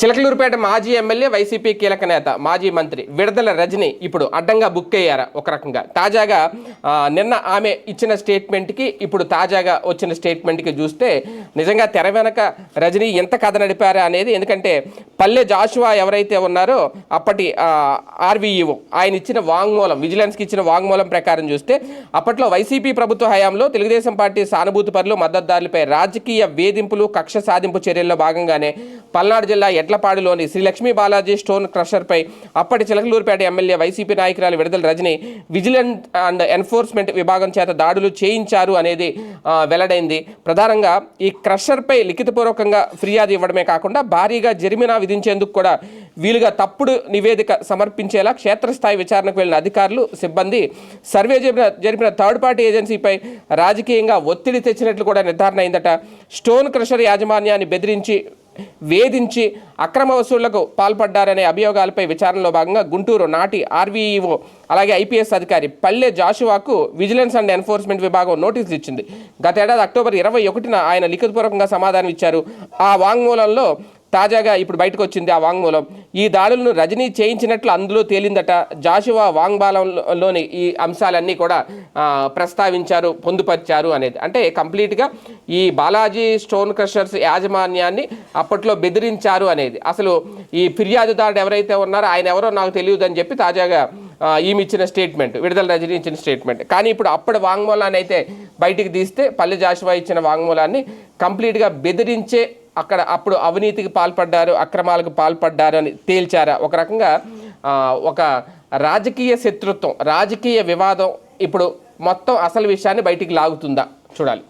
చిలకలూరుపేట మాజీ MLA YCP కీలక నేత మాజీ మంత్రి విడుదల రజని ఇప్పుడు అడ్డంగా బుక్ అయ్యారా ఒక రకంగా. తాజాగా నిన్న ఆమె ఇచ్చిన స్టేట్మెంట్కి ఇప్పుడు తాజాగా వచ్చిన స్టేట్మెంట్కి చూస్తే నిజంగా తెర వెనక రజని ఎంత కథ నడిపారా అనేది ఎందుకంటే పల్లె జాషువా ఎవరైతే ఉన్నారో అప్పటి ఆర్వీఈఓ ఆయన ఇచ్చిన వాంగ్మూలం విజిలెన్స్కి ఇచ్చిన వాంగ్మూలం ప్రకారం చూస్తే అప్పట్లో వైసీపీ ప్రభుత్వ హయాంలో తెలుగుదేశం పార్టీ సానుభూతి పరులు మద్దతుదారులపై రాజకీయ వేధింపులు కక్ష సాధింపు చర్యల్లో భాగంగానే పల్నాడు జిల్లా ఎడ్లపాడులోని శ్రీ లక్ష్మీ బాలాజీ స్టోన్ క్రషర్పై అప్పటి చిలకలూరుపేట ఎమ్మెల్యే వైసీపీ నాయకురాలు విడుదల రజని విజిలెంట్ అండ్ ఎన్ఫోర్స్మెంట్ విభాగం చేత దాడులు చేయించారు అనేది వెల్లడైంది. ప్రధానంగా ఈ క్రషర్పై లిఖితపూర్వకంగా ఫిర్యాదు ఇవ్వడమే కాకుండా భారీగా జరిమినా విధించేందుకు కూడా వీలుగా తప్పుడు నివేదిక సమర్పించేలా క్షేత్రస్థాయి విచారణకు వెళ్ళిన అధికారులు సిబ్బంది సర్వే జరిపిన జరిపిన థర్డ్ పార్టీ ఏజెన్సీపై రాజకీయంగా ఒత్తిడి తెచ్చినట్లు కూడా నిర్ధారణ అయిందట. స్టోన్ క్రషర్ యాజమాన్యాన్ని బెదిరించి వేధించి అక్రమ వసూళ్ళకు పాల్పడ్డారనే అభియోగాలపై విచారణలో భాగంగా గుంటూరు నాటి ఆర్వీఈఓ అలాగే ఐపీఎస్ అధికారి పల్లె జాషువాకు విజిలెన్స్ అండ్ ఎన్ఫోర్స్మెంట్ విభాగం నోటీసులు ఇచ్చింది. గతేడాది అక్టోబర్ ఇరవై ఒకటిన ఆయన లిఖితపూర్వకంగా సమాధానం ఇచ్చారు ఆ వాంగ్మూలంలో తాజాగా ఇప్పుడు బయటకు వచ్చింది ఆ వాంగ్మూలం ఈ దాడులను రజనీ చేయించినట్లు అందులో తేలిందట. జాషువా వాంగ్బాలంలోని ఈ అంశాలన్నీ కూడా ప్రస్తావించారు పొందుపరిచారు అనేది. అంటే కంప్లీట్గా ఈ బాలాజీ స్టోన్ క్రషర్స్ యాజమాన్యాన్ని అప్పట్లో బెదిరించారు అనేది. అసలు ఈ ఫిర్యాదుదారుడు ఎవరైతే ఉన్నారో ఆయన ఎవరో నాకు తెలియదు అని చెప్పి తాజాగా ఆ, ఈమె ఇచ్చిన స్టేట్మెంట్ విడుదల రజనీ ఇచ్చిన స్టేట్మెంట్. కానీ ఇప్పుడు అప్పటి వాంగ్మూలాన్ని అయితే బయటికి తీస్తే పల్లె జాషువా ఇచ్చిన వాంగ్మూలాన్ని కంప్లీట్గా బెదిరించే అక్కడ అప్పుడు అవినీతికి పాల్పడ్డారు అక్రమాలకు పాల్పడ్డారు అని తేల్చారా? ఒక రకంగా ఒక రాజకీయ శత్రుత్వం రాజకీయ వివాదం ఇప్పుడు మొత్తం అసలు విషయాన్ని బయటికి లాగుతుందా? చూడాలి.